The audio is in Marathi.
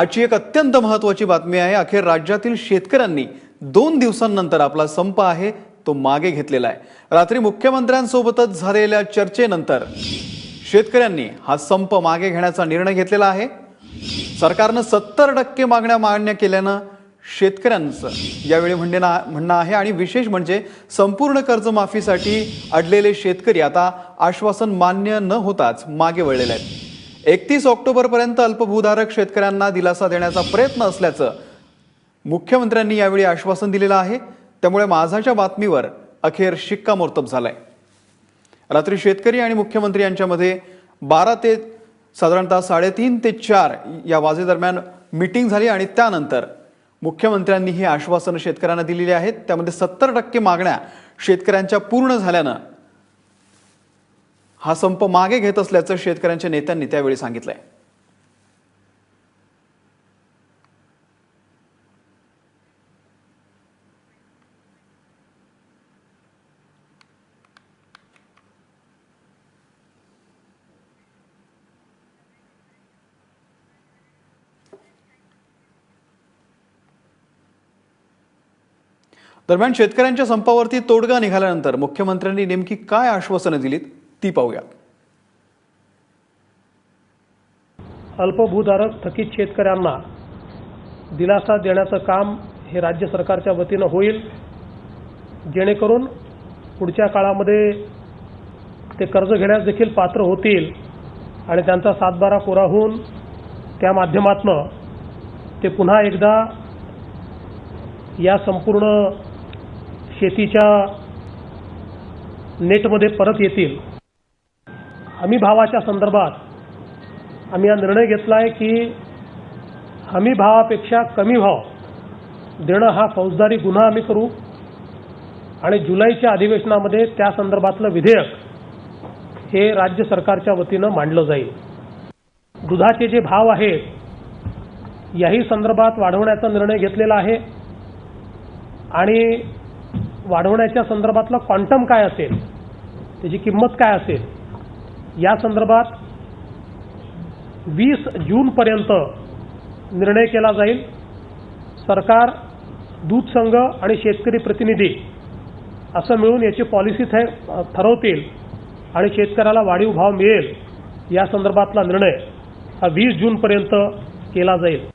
आजची एक अत्यंत महत्वाची बातमी आहे. अखेर राज्यातील शेतकऱ्यांनी दोन दिवसांनंतर आपला संप आहे तो मागे घेतलेला आहे. रात्री मुख्यमंत्र्यांसोबतच झालेल्या चर्चेनंतर शेतकऱ्यांनी हा संप मागे घेण्याचा निर्णय घेतलेला आहे. सरकारनं सत्तर टक्के मागण्या मान्य केल्यानं शेतकऱ्यांचं यावेळी म्हणणे ना- म्हणणं आहे. आणि विशेष म्हणजे संपूर्ण कर्जमाफीसाठी अडलेले शेतकरी आता आश्वासन मान्य न होताच मागे वळलेले आहेत. एकतीस ऑक्टोबरपर्यंत अल्पभूधारक शेतकऱ्यांना दिलासा देण्याचा प्रयत्न असल्याचं मुख्यमंत्र्यांनी यावेळी आश्वासन दिलेलं आहे. त्यामुळे माझाच्या बातमीवर अखेर शिक्कामोर्तब झालाय. रात्री शेतकरी आणि मुख्यमंत्री यांच्यामध्ये बारा ते साधारणतः साडेतीन ते चार या वाजेदरम्यान मिटिंग झाली आणि त्यानंतर मुख्यमंत्र्यांनी ही आश्वासनं शेतकऱ्यांना दिलेली आहेत. त्यामध्ये सत्तर टक्के मागण्या शेतकऱ्यांच्या पूर्ण झाल्यानं हा संप मागे घेत असल्याचं शेतकऱ्यांच्या नेत्यांनी त्यावेळी सांगितलंय. दरम्यान शेतकऱ्यांच्या संपावरती तोडगा निघाल्यानंतर मुख्यमंत्र्यांनी नेमकी काय आश्वासनं दिलीत? ती पाहूया. अल्पभूधारक थकीत शेतकऱ्यांना दिलासा देण्याचं काम हे राज्य सरकारच्या वतीनं होईल. जेणेकरून पुढच्या काळामध्ये ते कर्ज घेण्यास देखील पात्र होतील आणि त्यांचा सातबारा कोरा होऊन त्या माध्यमातनं ते पुन्हा एकदा या संपूर्ण शेतीच्या नेटमध्ये परत येतील. हमी भावाच्या संदर्भात आम्ही हा निर्णय घेतला आहे की हमी भावापेक्षा कमी भाव देणं हा फौजदारी गुन्हा आम्ही करू. आणि जुलैच्या अधिवेशनामध्ये त्या संदर्भातलं विधेयक हे राज्य सरकारच्या वतीनं मांडलं जाईल. दुधाचे जे भाव आहेत याही संदर्भात वाढवण्याचा निर्णय घेतलेला आहे. आणि वाढवण्याच्या संदर्भातला क्वांटम काय असेल त्याची किंमत काय असेल या संदर्भात वीस जूनपर्यंत निर्णय केला जाईल. सरकार दूध संघ आणि शेतकरी प्रतिनिधी असं मिळून याची पॉलिसी थ ठरवतील आणि शेतकऱ्याला वाढीव भाव मिळेल या संदर्भातला निर्णय हा वीस जूनपर्यंत केला जाईल.